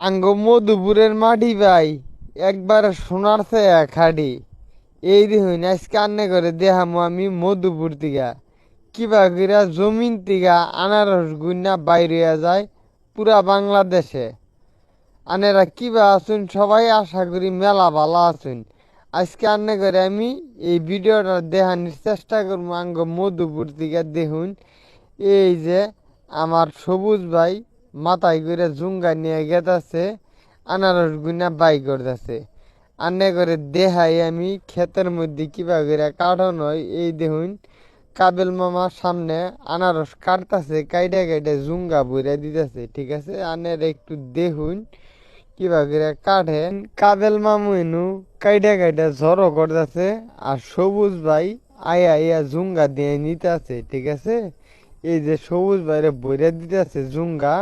আঙ্গ মধুপুরের মাটি ভাই, একবার সোনার চেয়ে খাটি। এই দেখুন, আজকে আন্নে করে দেখামো আমি মধুপুর থেকে। কিবা কইরা জমিন থেকে আনারস গুন্না বাইরে যায় পুরা বাংলাদেশে। আনেরা কিবা আসুন সবাই আশা করি মেলা ভালো আসুন আজকে আন্নে করে আমি এই ভিডিওটা দেখানোর চেষ্টা করব আঙ্গ মধুপুর থেকে দেখুন। এই যে আমার সবুজ ভাই মাথায় করে জুঙ্গা নিয়ে গেতাছে, আনারস গুনা বাই করতেছে। আনে করে দেহাই আমি ক্ষেতের মধ্যে কিবা করে কাটানো হয়, এই দেখুন, কাবেল মামা সামনে আনারস কাটতাছে, কাইটা কাইটা জুঙ্গা বইরা দিতেছে, ঠিক আছে? আনের একটু দেখুন, কিবা করে কাটেন কাবেল মামু এনু কাইটা কাইটা ঝড়ো করতেছে, আর সবুজ ভাই আয়া আয়া জুঙ্গা দিয়ে নিতেছে, ঠিক আছে? এই যে সবুজ বাইরে বইরা দিতেছে জুঙ্গা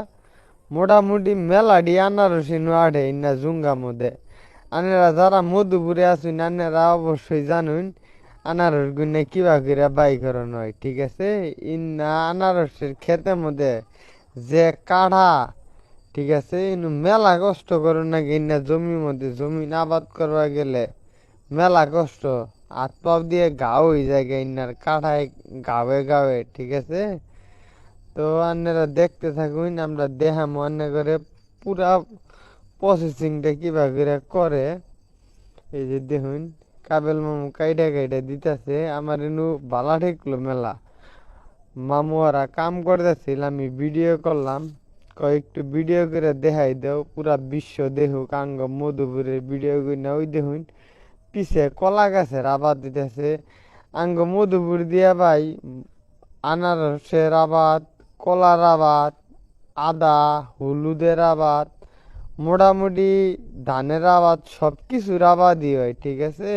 মোটামুটি মেলাডি আনারস আঠে না জুঙ্গা মধ্যে আনেরা যারা মধুপুরে আছেন, আনেরা অবশ্যই জানুন আনারস গুনে কিবা করে বাই করানো নয়, ঠিক আছে? ইন্না আনারসের খেতে মধ্যে যে কাঢ়া ঠিক আছে? ইনু মেলা কষ্ট করো না ইন্না জমির মধ্যে জমি আবাদ করবা গেলে মেলা কষ্ট। হাত পাও দিয়ে গাও হয়ে যায় ইন্নার কাঠায় গাওয়ে গাওয়ে, ঠিক আছে? তো আপনারা দেখতে থাকুন, আমরা দেখামো অন্য করে পুরা প্রসেসিংটা কিবা করে করে। এই যে দেখুন, কাবেল মামু কাইটা কাইটা দিতেছে, আমার এনু বালা ঠেকলো মেলা। মামু কাম করতেছিল, আমি ভিডিও করলাম। কয়েকটু ভিডিও করে দেখাই দাও, পুরা বিশ্ব দেখুক, আঙ্গ মধুপুরের ভিডিও করি না ওই দেখুন, পিছে কলা গাছের আবাদ দিতেছে। আঙ্গ মধুপুর দিয়া ভাই, আনারসের আবাদ কলার আবাদ, আদা, হলুদের আবাদ, মোটামুটি ধানের আবাদ সব কিছুর আবাদই হয়, ঠিক আছে?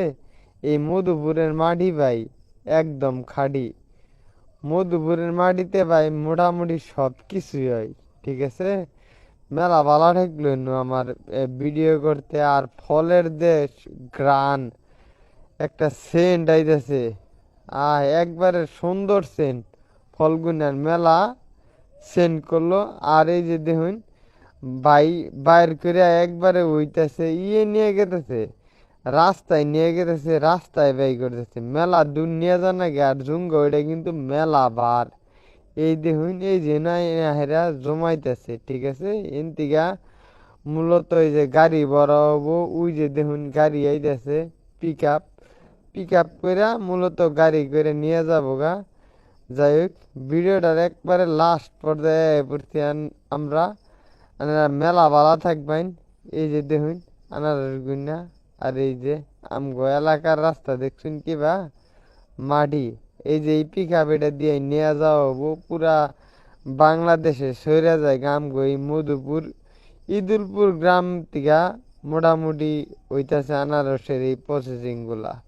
এই মধুপুরের মাটি ভাই একদম খাঁটি। মধুপুরের মাটিতে ভাই মোটামুটি সব কিছুই হয়, ঠিক আছে? মেলা ভালো ঠেকলো নু আমার ভিডিও করতে। আর ফলের দেশ, গ্রান, একটা সেন্ট আইতেছে। আহ, একবারে সুন্দর সেন্ট, ফলগুনার মেলা সেন্ট করল। আর এই যে দেখুন বাই বাইর করে একবারে উইতেছে ইয়ে নিয়ে গেতেছে, রাস্তায় নিয়ে গেতেছে, রাস্তায় ব্যয় করতেছে। মেলা দূর নিয়ে যান নাকি আর জুঙ্গ, ওইটা কিন্তু মেলা বার। এই দেখুন, এই যে হেরা জমাইতেছে, ঠিক আছে? এনতিকা মূলত এই যে গাড়ি বড় ওই যে দেখুন, গাড়ি আইতেছে পিক আপ পিক আপ করে মূলত গাড়ি করে নিয়ে যাব গা। যাই হোক, ভিডিওটার একবারে লাস্ট পর্যায়ে আন- আমরা। মেলা ভালো থাকবেন এই যে দেখুন আনারস গুন্না আর এই যে আমগো এলাকার রাস্তা দেখছেন কি বা? মাটি। এই যে এই পিক এটা দিয়ে নিয়ে যাওয়া পুরা বাংলাদেশে সইরা যায় আমগো এই মধুপুর। ইদুলপুর গ্রাম থেকে মোটামুটি হইতাছে আনারসের এই প্রসেসিংগুলা।